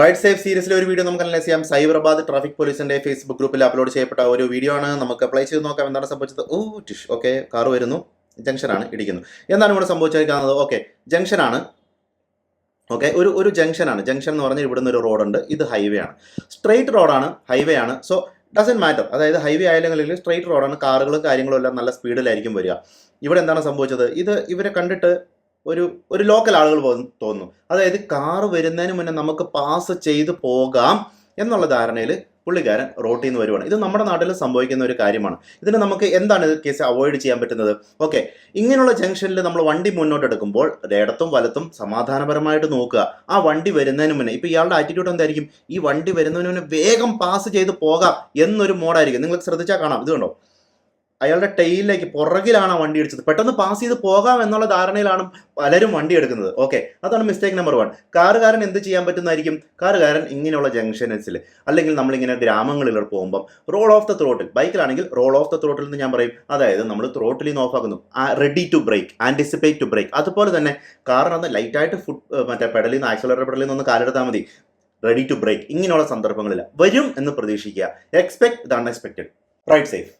Right safe സീരീസിലെ ഒരു video നമുക്ക് അനലൈസ് ചെയ്യാം. സൈബറാബാദ് ട്രാഫിക് പോലീസിന്റെ ഫേസ്ബുക്ക് ഗ്രൂപ്പിൽ അപ്ലോഡ് ചെയ്യപ്പെട്ട ഒരു വീഡിയോ ആണ്. നമുക്ക് അപ്ലൈ ചെയ്ത് നോക്കാം. എന്താണ് സംഭവിച്ചത്? ഓ ടിഷ്. ഓക്കെ കാർ വരുന്നു. ജംഗ്ഷനാണ് ഇടിക്കുന്നു. എന്താണ് ഇവിടെ സംഭവിച്ചിരിക്കുന്നത്? ഓക്കെ ജംഗ്ഷനാണ് ഓക്കെ ഒരു ഒരു ജംഗ്ഷനാണ് ജംഗ്ഷൻ എന്ന് പറഞ്ഞാൽ ഇവിടുന്ന് ഒരു റോഡുണ്ട് ഇത് ഹൈവേ ആണ്. സ്ട്രെയിറ്റ് റോഡാണ് ഹൈവേ ആണ്. സോ ഡസൻ മാറ്റർ അതായത് ഹൈവേ ആയാലും സ്ട്രെയിറ്റ് റോഡാണ് കാറുകളും കാര്യങ്ങളും എല്ലാം നല്ല സ്പീഡിലായിരിക്കും വരിക. ഇവിടെ എന്താണ് സംഭവിച്ചത്? ഇത് ഇവരെ കണ്ടിട്ട് ഒരു ഒരു ലോക്കൽ ആളുകൾ തോന്നുന്നു. അതായത് കാറ് വരുന്നതിന് മുന്നേ നമുക്ക് പാസ് ചെയ്ത് പോകാം എന്നുള്ള ധാരണയിൽ പുള്ളിക്കാരൻ റോട്ടിൽ നിന്ന് വരുവാണ്. ഇത് നമ്മുടെ നാട്ടിൽ സംഭവിക്കുന്ന ഒരു കാര്യമാണ്. ഇതിന് നമുക്ക് എന്താണ് ഇത് കേസ് അവോയ്ഡ് ചെയ്യാൻ പറ്റുന്നത്? ഓക്കെ ഇങ്ങനെയുള്ള ജംഗ്ഷനിൽ നമ്മൾ വണ്ടി മുന്നോട്ട് എടുക്കുമ്പോൾ ഇടത്തും വലത്തും സമാധാനപരമായിട്ട് നോക്കുക. ആ വണ്ടി വരുന്നതിന് മുന്നേ ഇപ്പോൾ ഇയാളുടെ ആറ്റിറ്റ്യൂഡ് എന്തായിരിക്കും? ഈ വണ്ടി വരുന്നതിന് മുന്നേ വേഗം പാസ് ചെയ്ത് പോകാം എന്നൊരു മോഡായിരിക്കും നിങ്ങൾ ശ്രദ്ധിച്ചാൽ കാണാം. ഇത് കണ്ടോ? അയാളുടെ ടെയിലേക്ക് പുറകിലാണ് വണ്ടി ഇടിച്ചത്. പെട്ടെന്ന് പാസ് ചെയ്ത് പോകാം എന്നുള്ള ധാരണയിലാണ് പലരും വണ്ടി എടുക്കുന്നത്. ഓക്കെ അതാണ് മിസ്റ്റേക്ക് നമ്പർ വൺ കാറുകാരൻ എന്ത് ചെയ്യാൻ പറ്റുന്നതായിരിക്കും? കാറുകാരൻ ഇങ്ങനെയുള്ള ജംഗ്ഷൻസിൽ അല്ലെങ്കിൽ നമ്മളിങ്ങനെ ഗ്രാമങ്ങളിൽ പോകുമ്പം റോൾ ഓഫ് ദ ത്രോട്ടിൽ ബൈക്കിലാണെങ്കിൽ റോൾ ഓഫ് ദ ത്രോട്ടിൽ എന്ന് ഞാൻ പറയും. അതായത് നമ്മൾ ത്രോട്ടിൽ നിന്ന് ഓഫ് ആക്കുന്നു. Ready to brake anticipate to brake അതുപോലെ തന്നെ കാറിനൊന്ന് ലൈറ്റായിട്ട് ഫുഡ് മറ്റേ പെഡലിൽ നിന്ന് ആക്സലറേറ്റർ പെഡലിൽ നിന്ന് ഒന്ന് കാലെടുത്താൽ മതി. റെഡി ടു ബ്രേക്ക് ഇങ്ങനെയുള്ള സന്ദർഭങ്ങളിൽ വരും എന്ന് പ്രതീക്ഷിക്കുക. Expect the unexpected ride safe